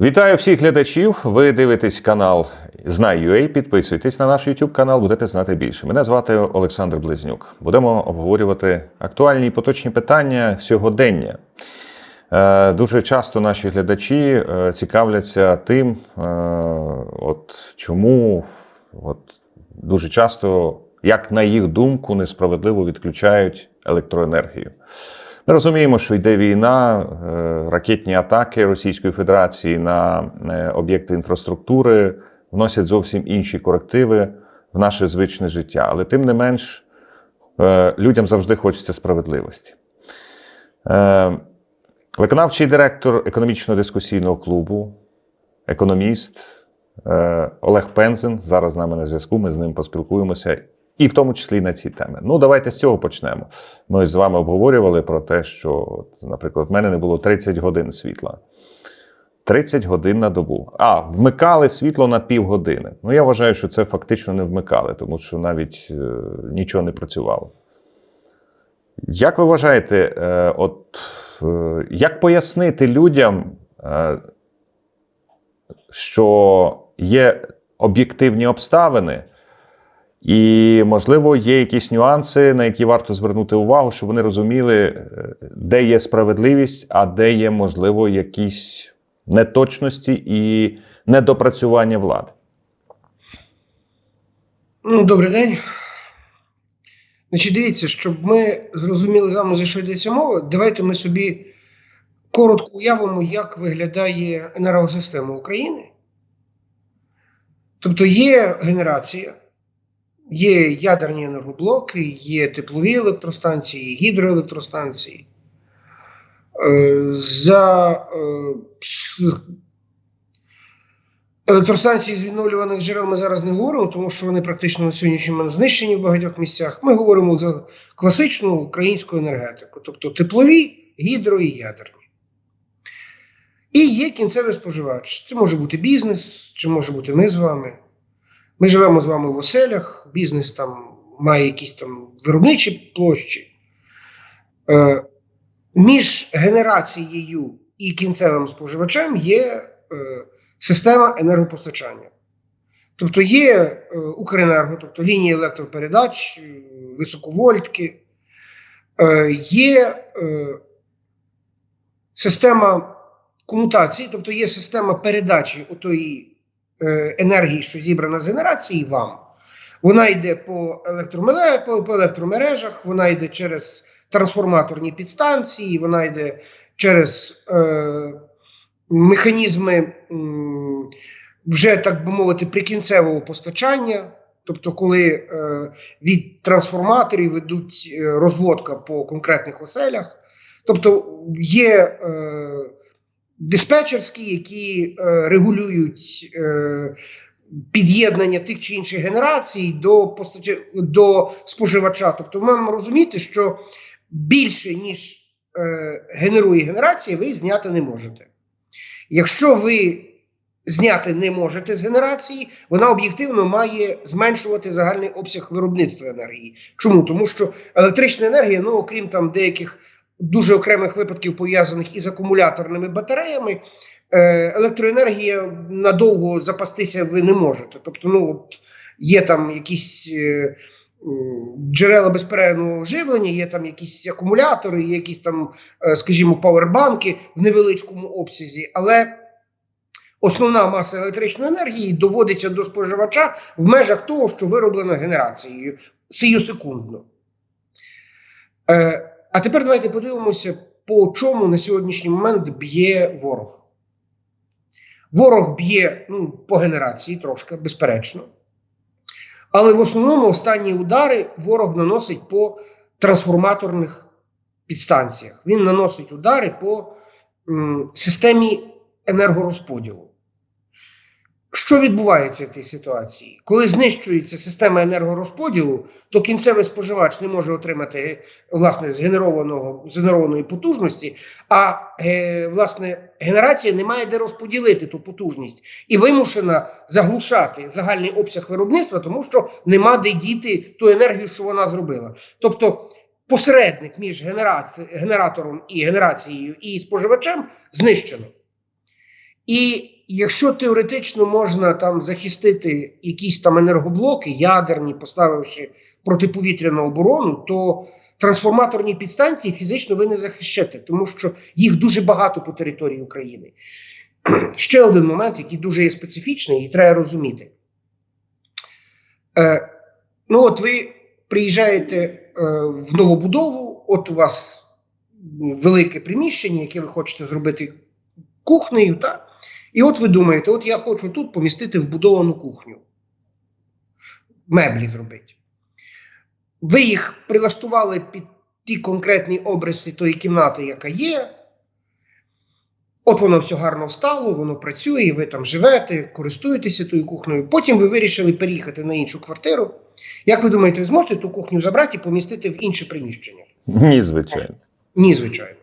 Вітаю всіх глядачів. Ви дивитесь канал Знай.ua. Підписуйтесь на наш YouTube канал, будете знати більше. Мене звати Олександр Близнюк. Будемо обговорювати актуальні і поточні питання сьогодення. Е, Дуже часто наші глядачі е, цікавляться тим, е, от чому от дуже часто, як на їх думку, несправедливо відключають електроенергію. Ми розуміємо, що йде війна, е, ракетні атаки Російської Федерації на е, об'єкти інфраструктури вносять зовсім інші корективи в наше звичне життя. Але тим не менш, е, людям завжди хочеться справедливості. Виконавчий директор економічно-дискусійного клубу, економіст Олег Пензен зараз з нами на зв'язку. Ми з ним поспілкуємося, і в тому числі і на ці теми. Ну, давайте з цього почнемо. Ми з вами обговорювали про те, що, наприклад, в мене не було 30 годин світла. 30 годин на добу. А, вмикали світло на півгодини. Ну, я вважаю, що це фактично не вмикали, тому що навіть е, нічого не працювало. Як ви вважаєте, е, от, е, як пояснити людям, е, що є об'єктивні обставини, і, можливо, є якісь нюанси, на які варто звернути увагу, щоб вони розуміли, е, де є справедливість, а де є, можливо, якісь неточності і недопрацювання влади. Ну, добрий день. Значить, дивіться, щоб ми зрозуміли з вами, за що йдеться мова, давайте ми собі коротко уявимо, як виглядає енергосистема України. Тобто є генерація, є ядерні енергоблоки, є теплові електростанції, гідроелектростанції. Е, За е, Електростанції з відновлюваних джерел ми зараз не говоримо, тому що вони практично на сьогоднішній момент знищені в багатьох місцях. Ми говоримо за класичну українську енергетику, тобто теплові, гідро і ядерні. І є кінцевий споживач. Це може бути бізнес, чи може бути ми з вами. Ми живемо з вами в оселях, бізнес там має якісь там виробничі площі. Е, між генерацією і кінцевим споживачем є. Е, система енергопостачання. Тобто є е, Укренерго, тобто лінії електропередач, е, високовольтки, е, є е, система комутації, тобто є система передачі отої енергії, що зібрана з генерації вам. Вона йде по, електромере, по, електромережах, вона йде через трансформаторні підстанції, вона йде через. Е, механізми м, вже, так би мовити, прикінцевого постачання. Тобто, коли е, від трансформаторів ведуть е, розводка по конкретних оселях, тобто є е, диспетчерські, які е, регулюють е, під'єднання тих чи інших генерацій до, постач... до споживача. Тобто, ми маємо розуміти, що більше, ніж е, генерує генерація, ви зняти не можете. Якщо ви зняти не можете з генерації, вона об'єктивно має зменшувати загальний обсяг виробництва енергії. Чому? Тому що електрична енергія, ну окрім там деяких дуже окремих випадків пов'язаних із акумуляторними батареями, е, електроенергія надовго запастися ви не можете. Тобто, ну є там якісь. е, Джерела безперервного живлення, є там якісь акумулятори, є якісь там, е, скажімо, павербанки в невеличкому обсязі, але основна маса електричної енергії доводиться до споживача в межах того, що вироблено генерацією сию секундно. А тепер давайте подивимося, по чому на сьогоднішній момент б'є ворог. Ворог б'є ну, по генерації трошки, безперечно. Але в основному останні удари ворог наносить по трансформаторних підстанціях. Він наносить удари по м, системі енергорозподілу. Що відбувається в цій ситуації? Коли знищується система енергорозподілу, то кінцевий споживач не може отримати власне згенерованого згенерованої потужності, а е, власне генерація не має де розподілити ту потужність і вимушена заглушати загальний обсяг виробництва, тому що нема де діти ту енергію, що вона зробила. Тобто посередник між генера- генератором і генерацією і споживачем знищено. І якщо теоретично можна там захистити якісь там енергоблоки, ядерні, поставивши протиповітряну оборону, то трансформаторні підстанції фізично ви не захищаєте, тому що їх дуже багато по території України. Ще один момент, який дуже є специфічний, і треба розуміти. Е, ну, от ви приїжджаєте е, в новобудову, от у вас велике приміщення, яке ви хочете зробити кухнею, так? І от ви думаєте, от я хочу тут помістити вбудовану кухню, меблі зробити. Ви їх прилаштували під ті конкретні обриси тої кімнати, яка є. От воно все гарно встало, воно працює, ви там живете, користуєтеся тою кухнею. Потім ви вирішили переїхати на іншу квартиру. Як ви думаєте, ви зможете ту кухню забрати і помістити в інше приміщення? Ні, звичайно. Ні, звичайно.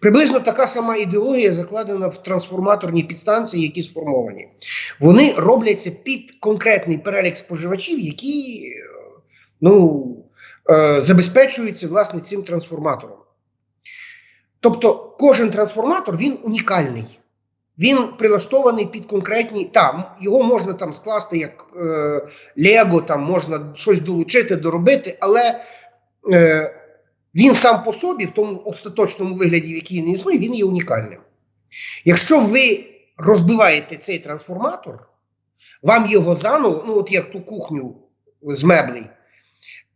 Приблизно така сама ідеологія закладена в трансформаторні підстанції, які сформовані. Вони робляться під конкретний перелік споживачів, які ну, е, забезпечуються власне цим трансформатором. Тобто кожен трансформатор він унікальний. Він прилаштований під конкретні. Там його можна там скласти як е, Лего, там можна щось долучити, доробити, але е, він сам по собі, в тому остаточному вигляді, в який він існує, він є унікальним. Якщо ви розбиваєте цей трансформатор, вам його заново, ну от як ту кухню з меблей,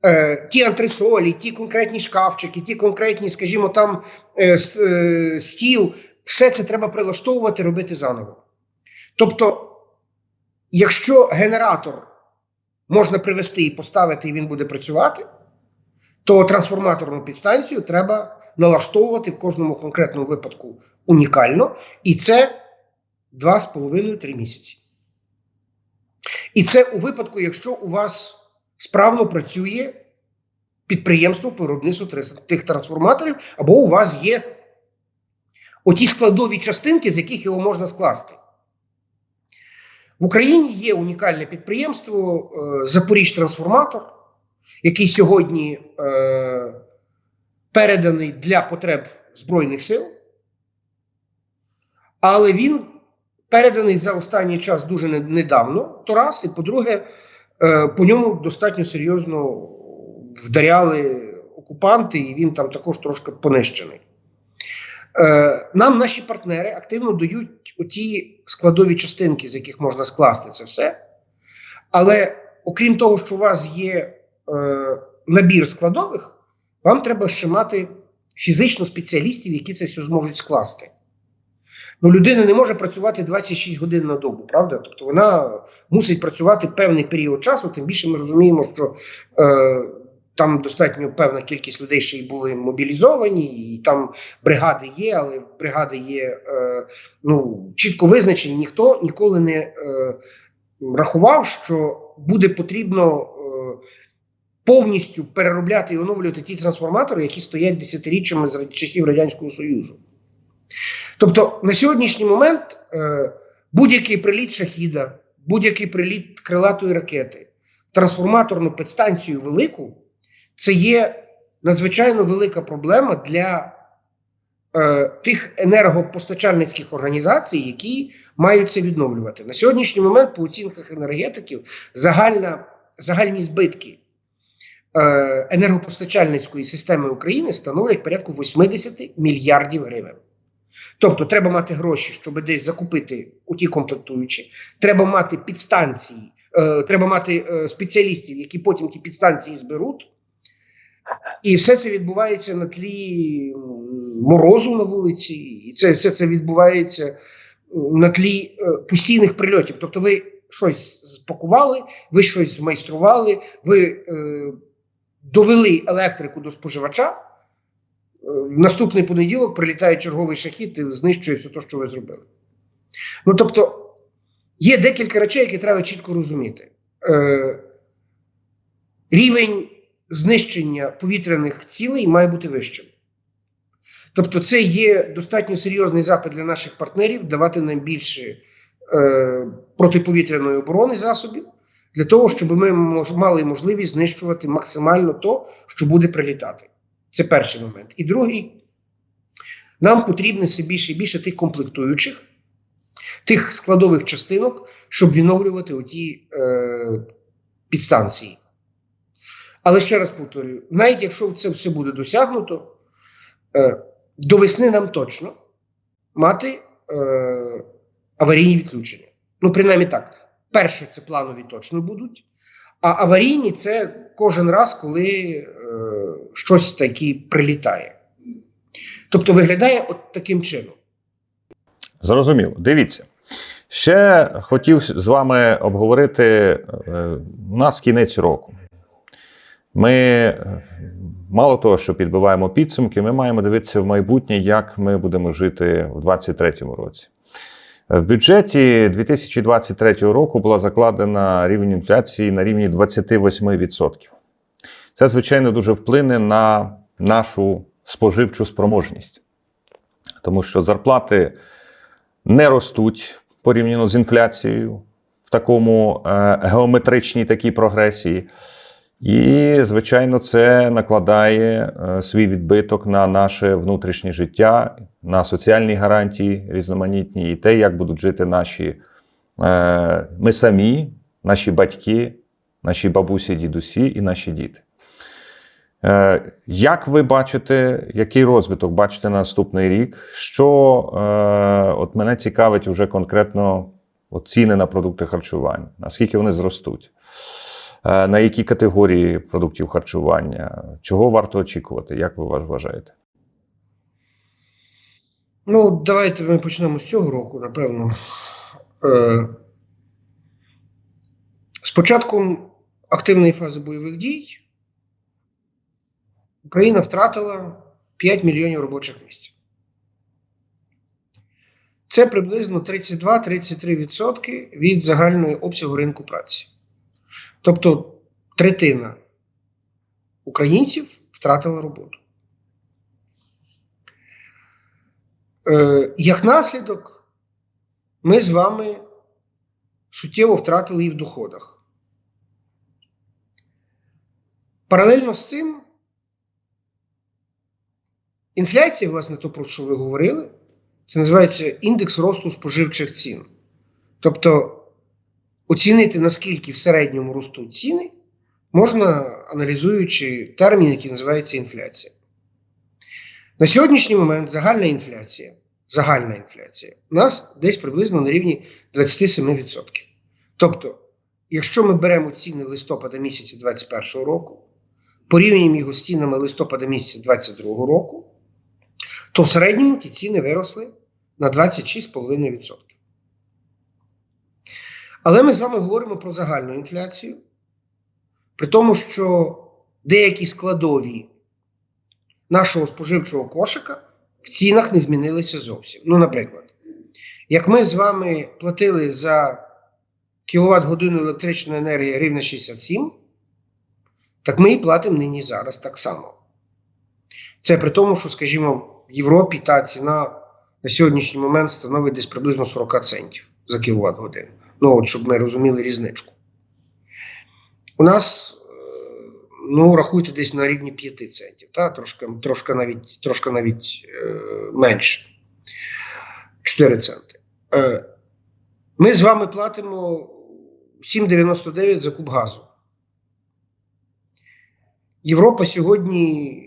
е, ті антресолі, ті конкретні шкафчики, ті конкретні, скажімо, там е, е, стіл, все це треба прилаштовувати, робити заново. Тобто, якщо генератор можна привести і поставити, і він буде працювати, то трансформаторну підстанцію треба налаштовувати в кожному конкретному випадку унікально, і це 2,5-3 місяці. І це у випадку, якщо у вас справно працює підприємство по виробництву тих трансформаторів, або у вас є оті складові частинки, з яких його можна скласти. В Україні є унікальне підприємство е, Запоріжтрансформатор, який сьогодні е, переданий для потреб Збройних сил, але він переданий за останній час дуже недавно. То раз, і по-друге, е, по ньому достатньо серйозно вдаряли окупанти, і він там також трошки понищений. Е, нам наші партнери активно дають оті складові частинки, з яких можна скласти це все. Але окрім того, що у вас є е, набір складових, вам треба ще мати фізично спеціалістів, які це все зможуть скласти. Ну, людина не може працювати 26 годин на добу, правда? Тобто вона мусить працювати певний період часу, тим більше ми розуміємо, що е, там достатньо певна кількість людей ще й були мобілізовані, і там бригади є, але бригади є е, ну, чітко визначені. Ніхто ніколи не е, рахував, що буде потрібно е, повністю переробляти і оновлювати ті трансформатори, які стоять десятиріччями з часів Радянського Союзу. Тобто на сьогоднішній момент е, будь-який приліт шахіда, будь-який приліт крилатої ракети, трансформаторну підстанцію велику, це є надзвичайно велика проблема для е, тих енергопостачальницьких організацій, які мають це відновлювати. На сьогоднішній момент, по оцінках енергетиків, загальна, загальні збитки енергопостачальницької системи України становлять порядку 80 мільярдів гривень. Тобто треба мати гроші, щоб десь закупити у ті комплектуючі. Треба мати підстанції, е, треба мати е, спеціалістів, які потім ті підстанції зберуть. І все це відбувається на тлі морозу на вулиці, і це все це відбувається на тлі е, постійних прильотів. Тобто, ви щось спакували, ви щось змайстрували, ви е, довели електрику до споживача. Е, В наступний понеділок прилітає черговий шахід і знищує все те, що ви зробили. Ну тобто, є декілька речей, які треба чітко розуміти. Е, рівень знищення повітряних цілей має бути вищим. Тобто, це є достатньо серйозний запит для наших партнерів давати нам більше е, протиповітряної оборони засобів для того, щоб ми мали можливість знищувати максимально то, що буде прилітати. Це перший момент. І другий, нам потрібно все більше і більше тих комплектуючих тих складових частинок, щоб відновлювати оті е, підстанції. Але ще раз повторюю: навіть якщо це все буде досягнуто, е, до весни нам точно мати е, аварійні відключення. Ну, принаймні так. Перше, це планові точно будуть, а аварійні це кожен раз, коли е, щось таке прилітає. Тобто виглядає от таким чином. Зрозуміло. Дивіться. Ще хотів з вами обговорити е, нас кінець року. Ми е, мало того, що підбиваємо підсумки, ми маємо дивитися в майбутнє, як ми будемо жити в 2023 році. В бюджеті 2023 року була закладена рівень інфляції на рівні 28%. Це, звичайно, дуже вплине на нашу споживчу спроможність, тому що зарплати не ростуть порівняно з інфляцією в такому е, геометричній такій прогресії. І, звичайно, це накладає е, свій відбиток на наше внутрішнє життя, на соціальні гарантії різноманітні, і те, як будуть жити наші е, ми самі, наші батьки, наші бабусі, дідусі і наші діти. Е, Як ви бачите, який розвиток бачите на наступний рік? Що от мене цікавить уже конкретно ціни на продукти харчування? Наскільки вони зростуть? Е, На які категорії продуктів харчування? Чого варто очікувати? Як ви вважаєте? Ну, давайте ми почнемо з цього року, напевно. Е, з початком активної фази бойових дій Україна втратила 5 мільйонів робочих місць. Це приблизно 32-33% від загальної обсягу ринку праці. Тобто третина українців втратила роботу. Е, як наслідок, ми з вами суттєво втратили і в доходах. Паралельно з цим, інфляція, власне, то, про що ви говорили, це називається індекс росту споживчих цін. Тобто оцінити, наскільки в середньому ростуть ціни, можна аналізуючи термін, який називається інфляція. На сьогоднішній момент загальна інфляція, загальна інфляція у нас десь приблизно на рівні 27%. Тобто, якщо ми беремо ціни листопада місяця 2021 року, порівнюємо його з цінами листопада місяця 2022 року, то в середньому ті ціни виросли на 26,5%. Але ми з вами говоримо про загальну інфляцію, при тому, що деякі складові нашого споживчого кошика в цінах не змінилися зовсім. Ну, наприклад, як ми з вами платили за кіловат годину електричної енергії рівня 67, так ми і платимо нині зараз так само. Це при тому, що, скажімо, в Європі та ціна на сьогоднішній момент становить десь приблизно 40 центів за кіловат годину. Ну, от щоб ми розуміли різничку. У нас, е, ну, рахуйте десь на рівні 5 центів, та? Трошки, трошки навіть, трошки навіть е, менше. 4 центи. Е, ми з вами платимо 7,99 за куб газу. Європа сьогодні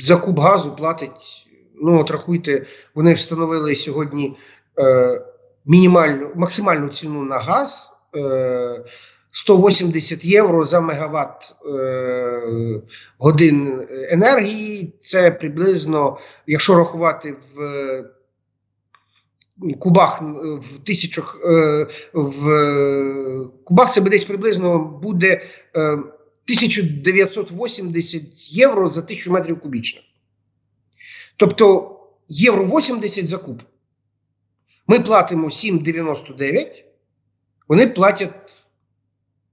за куб газу платить, ну, от рахуйте, вони встановили сьогодні е, мінімальну, максимальну ціну на газ е, 180 євро за мегаватт е, годин енергії. Це приблизно, якщо рахувати в е, кубах в тисячах е, в е, кубах, це десь приблизно буде. Е, 1980 євро за 1000 метрів кубічних. Тобто євро 80 за куб. Ми платимо 7,99, вони платять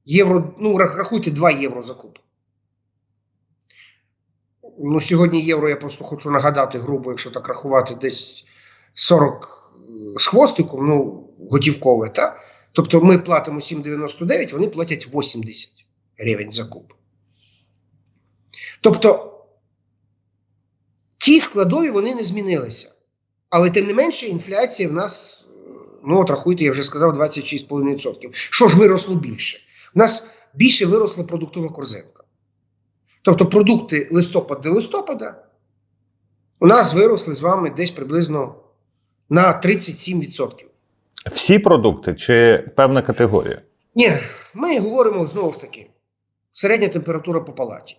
євро, ну, рахуйте 2 євро за куб. Ну, сьогодні євро, я просто хочу нагадати, грубо, якщо так рахувати, десь 40 з хвостиком, ну, готівкове, так? Тобто ми платимо 7,99, вони платять 80 гривень за куб. Тобто ті складові вони не змінилися. Але тим не менше, інфляція в нас Ну, от рахуйте, я вже сказав 26,5%. Що ж виросло більше? У нас більше виросла продуктова корзинка. Тобто продукти листопад до листопада у нас виросли з вами десь приблизно на 37%. Всі продукти чи певна категорія? Ні, ми говоримо знову ж таки: середня температура по палаті.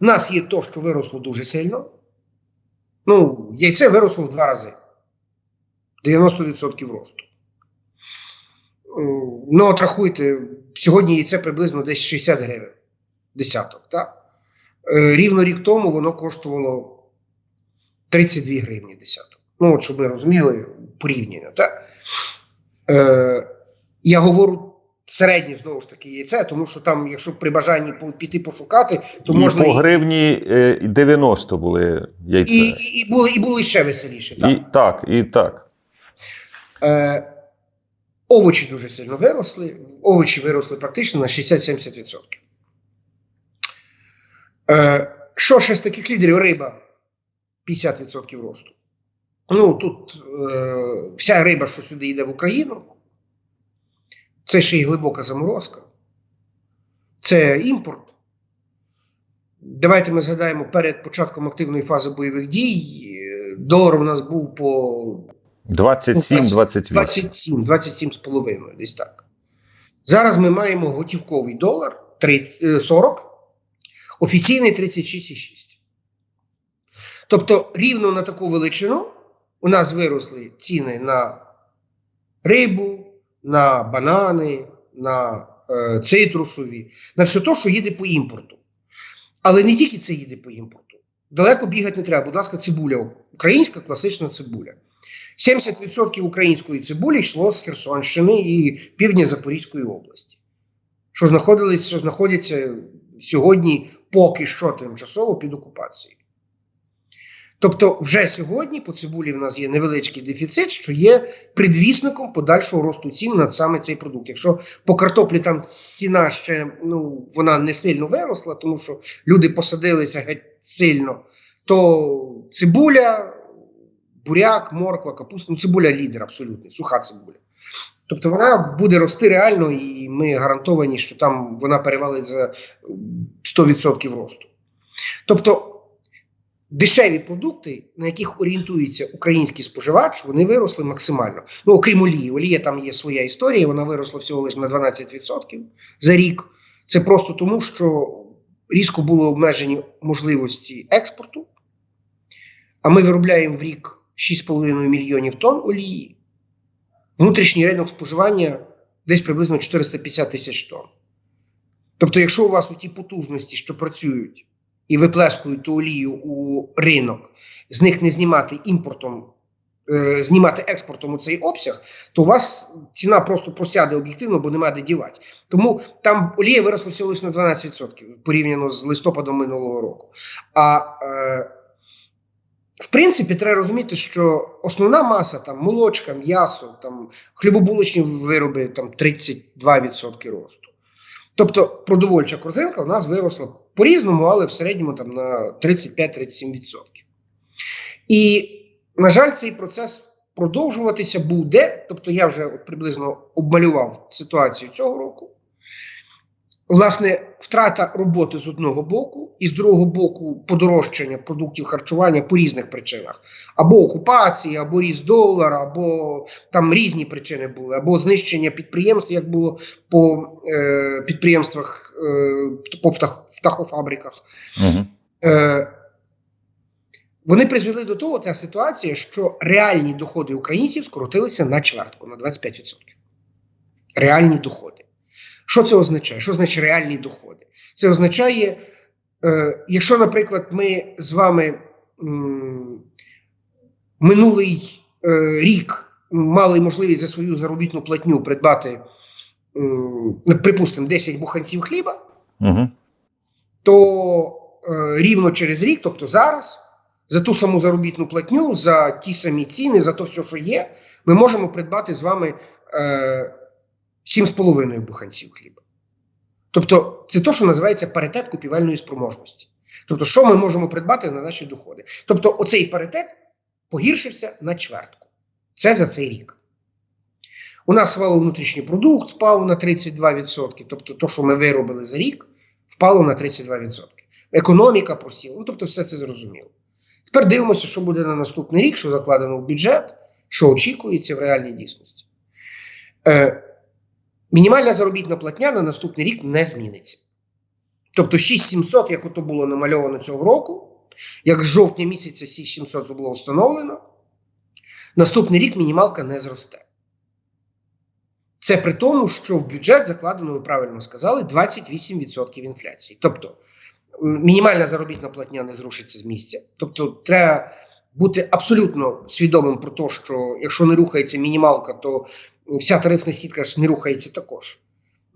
У нас є то, що виросло дуже сильно. Ну, яйце виросло в два рази. 90% росту. Ну, от рахуйте, сьогодні яйце приблизно десь 60 гривень. Десяток, так? Е, Рівно рік тому воно коштувало 32 гривні десяток. Ну, от щоб ми розуміли порівняння, так? Е, я говорю середнє знову ж таки яйце, тому що там, якщо при бажанні піти пошукати, то і можна по гривні е, 90 були яйця. і, і, і, було, і було ще веселіше. Так? І так, і так. Е, овочі дуже сильно виросли. Овочі виросли практично на 60-70%. Е, що ще з таких лідерів? Риба 50% росту. Ну, тут е, вся риба, що сюди йде в Україну, це ще й глибока заморозка. Це імпорт. Давайте ми згадаємо перед початком активної фази бойових дій. е, Долар у нас був по 27-28. 27, 27 з половиною, десь так. Зараз ми маємо готівковий долар 30, е, 40, офіційний 36,6. Тобто, рівно на таку величину у нас виросли ціни на рибу, на банани, на е, цитрусові, на все те, що їде по імпорту. Але не тільки це їде по імпорту. Далеко бігати не треба. Будь ласка, цибуля, українська класична цибуля. 70% української цибулі йшло з Херсонщини і півдня Запорізької області, що що знаходяться сьогодні поки що тимчасово під окупацією. Тобто, вже сьогодні по цибулі в нас є невеличкий дефіцит, що є предвісником подальшого росту цін на саме цей продукт. Якщо по картоплі там ціна ще ну вона не сильно виросла, тому що люди посадилися геть сильно, то цибуля, буряк, морква, капуста, ну цибуля лідер абсолютний, суха цибуля. Тобто вона буде рости реально, і ми гарантовані, що там вона перевалить за 100% росту. Тобто дешеві продукти, на яких орієнтується український споживач, вони виросли максимально. Ну, окрім олії. Олія там є своя історія, вона виросла всього лише на 12% за рік. Це просто тому, що різко були обмежені можливості експорту, а ми виробляємо в рік 6,5 мільйонів тонн олії. Внутрішній ринок споживання десь приблизно 450 тисяч тонн. Тобто, якщо у вас у ті потужності, що працюють і виплескують ту олію у ринок, з них не знімати імпортом, е, знімати експортом у цей обсяг, то у вас ціна просто просяде об'єктивно, бо немає де дівати. Тому там олія виросла всього лише на 12% порівняно з листопадом минулого року. А е, в принципі, треба розуміти, що основна маса там молочка, м'ясо, там хлібобулочні вироби там 32% росту. Тобто продовольча корзинка у нас виросла по-різному, але в середньому там на 35-37%. І, на жаль, цей процес продовжуватися буде. Тобто, я вже от приблизно обмалював ситуацію цього року. Власне, втрата роботи з одного боку, і з другого боку, подорожчання продуктів харчування по різних причинах: або окупації, або ріст долара, або там різні причини були, або знищення підприємств, як було по е, підприємствах, е, по птах, птахофабриках. Угу. Е, вони призвели до того, та ситуація, що реальні доходи українців скоротилися на чвертку, на 25%. Реальні доходи. Що це означає? Що значить реальні доходи? Це означає, е, якщо, наприклад, ми з вами м, минулий е, рік мали можливість за свою заробітну платню придбати, м, припустимо, 10 буханців хліба, Угу. то е, рівно через рік, тобто зараз, за ту саму заробітну платню, за ті самі ціни, за те все, що є, ми можемо придбати з вами е, 7,5 буханців хліба. Тобто, це те, що називається паритет купівельної спроможності. Тобто, що ми можемо придбати на наші доходи? Тобто, оцей паритет погіршився на чвертку. Це за цей рік. У нас валовий внутрішній продукт впав на 32%, тобто то, що ми виробили за рік, впало на 32%. Економіка просіла, ну тобто все це зрозуміло. Тепер дивимося, що буде на наступний рік, що закладено в бюджет, що очікується в реальній дійсності. Е, мінімальна заробітна платня на наступний рік не зміниться. Тобто 6700, як ото було намальовано цього року, як з жовтня місяця 6700 було встановлено, наступний рік мінімалка не зросте. Це при тому, що в бюджет закладено, ви правильно сказали, 28% інфляції. Тобто мінімальна заробітна платня не зрушиться з місця. Тобто, треба бути абсолютно свідомим про те, що якщо не рухається мінімалка, то вся тарифна сітка ж не рухається також.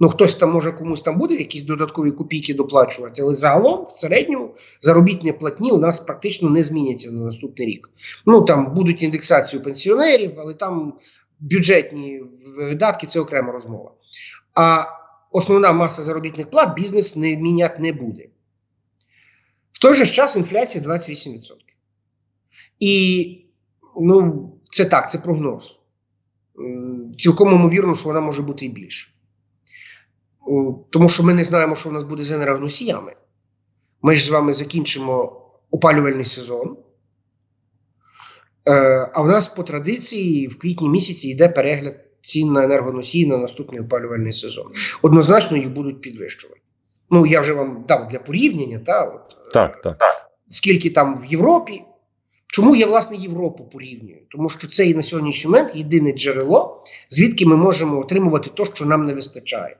Ну, хтось там може комусь там буде якісь додаткові копійки доплачувати, але загалом в середньому заробітні платні у нас практично не зміняться на наступний рік. Ну там будуть індексацію пенсіонерів, але там бюджетні видатки це окрема розмова. А основна маса заробітних плат бізнес не міняти не буде. В той же час інфляція 28%. І ну, це так, це прогноз. Цілком ймовірно, що вона може бути і більше. Тому що ми не знаємо, що в нас буде з енергоносіями. Ми ж з вами закінчимо опалювальний сезон. Е, а в нас по традиції в квітні місяці йде перегляд цін на енергоносії на наступний опалювальний сезон. Однозначно їх будуть підвищувати. Ну, я вже вам дав для порівняння, та, от, Так, так. скільки там в Європі. Чому я власне Європу порівнюю? Тому що це і на сьогоднішній момент єдине джерело, звідки ми можемо отримувати те, що нам не вистачає.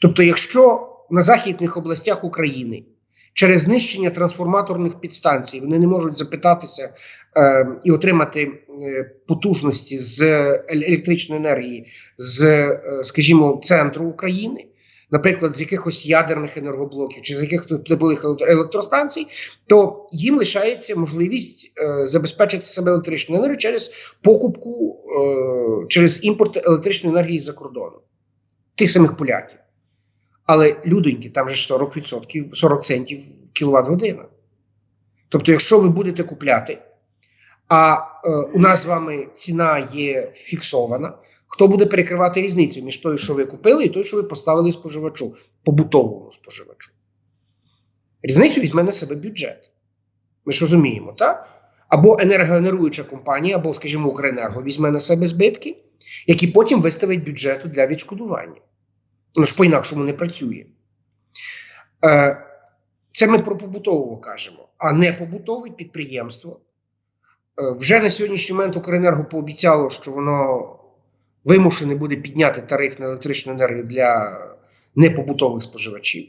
Тобто, якщо на західних областях України через знищення трансформаторних підстанцій вони не можуть запитатися е, і отримати е, потужності з електричної енергії з, е, скажімо, центру України, наприклад, з якихось ядерних енергоблоків чи з якихось теплових електростанцій, то їм лишається можливість е, забезпечити себе електричною енергією через покупку, е, через імпорт електричної енергії з-за кордону, тих самих поляків. Але людоньки, там же ж 40%, 40 центів кіловат година. Тобто, якщо ви будете купляти, а е, у нас з вами ціна є фіксована, хто буде перекривати різницю між тою, що ви купили, і тою, що ви поставили споживачу, побутовому споживачу? Різницю візьме на себе бюджет. Ми ж розуміємо, так? Або енергогенеруюча компанія, або, скажімо, Укренерго візьме на себе збитки, які потім виставить бюджету для відшкодування. Ну ж по-інакшому не працює. Е, Це ми про побутового кажемо, а не побутове підприємство. Е, Вже на сьогоднішній момент Укренерго пообіцяло, що воно вимушене буде підняти тариф на електричну енергію для непобутових споживачів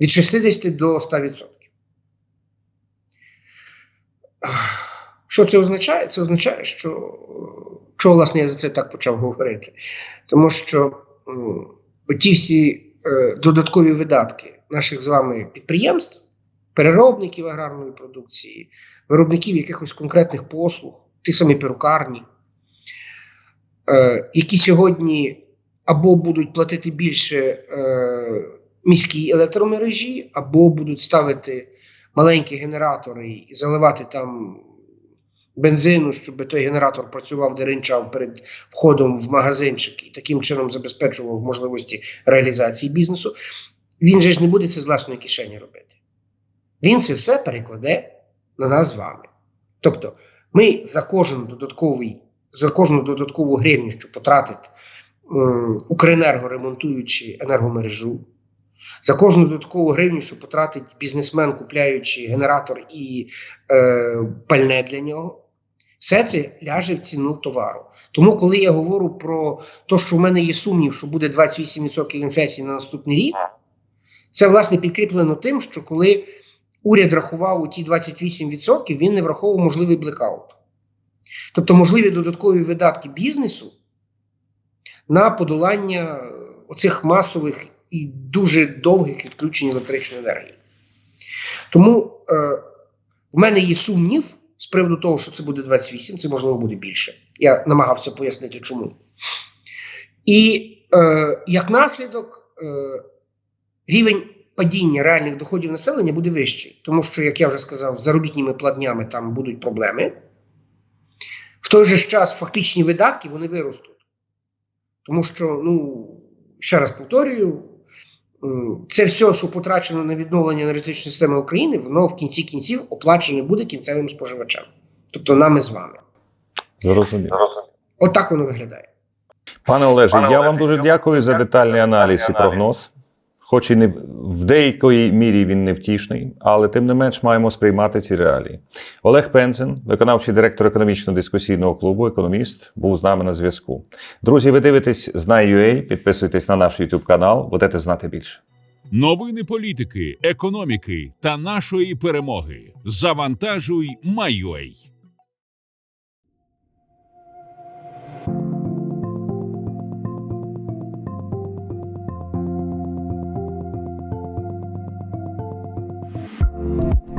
від 60 до 100%. Що це означає? Це означає, що чого, власне, я за це так почав говорити. Тому що м, оті всі е, додаткові видатки наших з вами підприємств, переробників аграрної продукції, виробників якихось конкретних послуг, ті самі перукарні, е, які сьогодні або будуть платити більше е, міській електромережі, або будуть ставити маленькі генератори і заливати там бензину, щоб той генератор працював деренчав перед входом в магазинчик і таким чином забезпечував можливості реалізації бізнесу. Він же ж не буде це з власної кишені робити. Він це все перекладе на нас з вами. Тобто, ми за кожен додатковий, за кожну додаткову гривню, що потратить Укренерго, ремонтуючи енергомережу, за кожну додаткову гривню, що потратить бізнесмен, купляючи генератор і е, пальне для нього, все це ляже в ціну товару. Тому, коли я говорю про те, що в мене є сумнів, що буде 28% інфляції на наступний рік, це власне підкріплено тим, що коли уряд рахував у ті 28%, він не враховував можливий блекаут. Тобто можливі додаткові видатки бізнесу на подолання оцих масових і дуже довгих відключень електричної енергії. Тому е, в мене є сумнів з приводу того, що це буде 28, це можливо буде більше. Я намагався пояснити, чому. І е, як наслідок, е, рівень падіння реальних доходів населення буде вищий, тому що, як я вже сказав, з заробітніми платнями там будуть проблеми. В той же ж час фактичні видатки вони виростуть. Тому що, ну, ще раз повторюю, це все, що потрачено на відновлення енергетичної системи України, воно в кінці кінців оплачене буде кінцевим споживачам, тобто нами з вами. Зрозуміло. Отак воно виглядає. Пане Олеже, Пане я Олеже, вам дуже дякую за детальний аналіз і прогноз. Хоч і не в- деякої мірі він не втішний, але тим не менш маємо сприймати ці реалії. Олег Пензен, виконавчий директор економічно-дискусійного клубу, економіст, був з нами на зв'язку. Друзі, ви дивитесь Знай.ua, підписуйтесь на наш YouTube канал, будете знати більше. Новини політики, економіки та нашої перемоги. Завантажуй Майой. Bye.